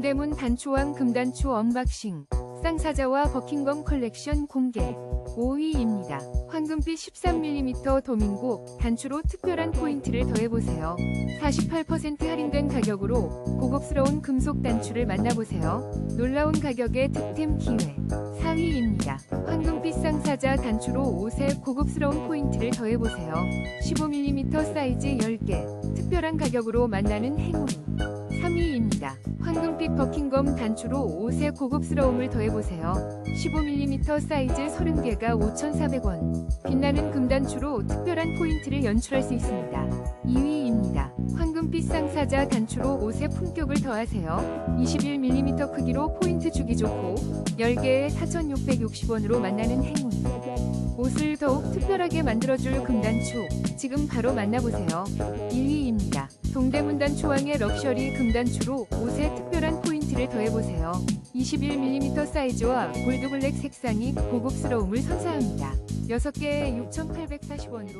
동대문 단초왕 금단초 언박싱 쌍사자와 버킹검 컬렉션 공개 5위입니다. 황금빛 13mm 도밍고 단추로 특별한 포인트를 더해보세요. 48% 할인된 가격으로 고급스러운 금속 단추를 만나보세요. 놀라운 가격의 득템 기회 4위입니다. 황금빛 쌍사자 단추로 옷에 고급스러운 포인트를 더해보세요. 15mm 사이즈 10개 특별한 가격으로 만나는 행운 3위입니다. 황금빛 버킹검 단추로 옷의 고급스러움을 더해보세요. 15mm 사이즈 30개가 5,400원. 빛나는 금단추로 특별한 포인트를 연출할 수 있습니다. 2위입니다. 황금빛 쌍사자 단추로 옷의 품격을 더하세요. 21mm 크기로 포인트 주기 좋고 10개에 4,660원으로 만나는 행운. 옷을 더욱 특별하게 만들어줄 금단추. 지금 바로 만나보세요. 1 위입니다. 동대문 단 초왕의 럭셔리 금단추로 옷에 특별한 포인트를 더해보세요. 21mm 사이즈와 골드블랙 색상이 고급스러움을 선사합니다. 6개에 6,840원으로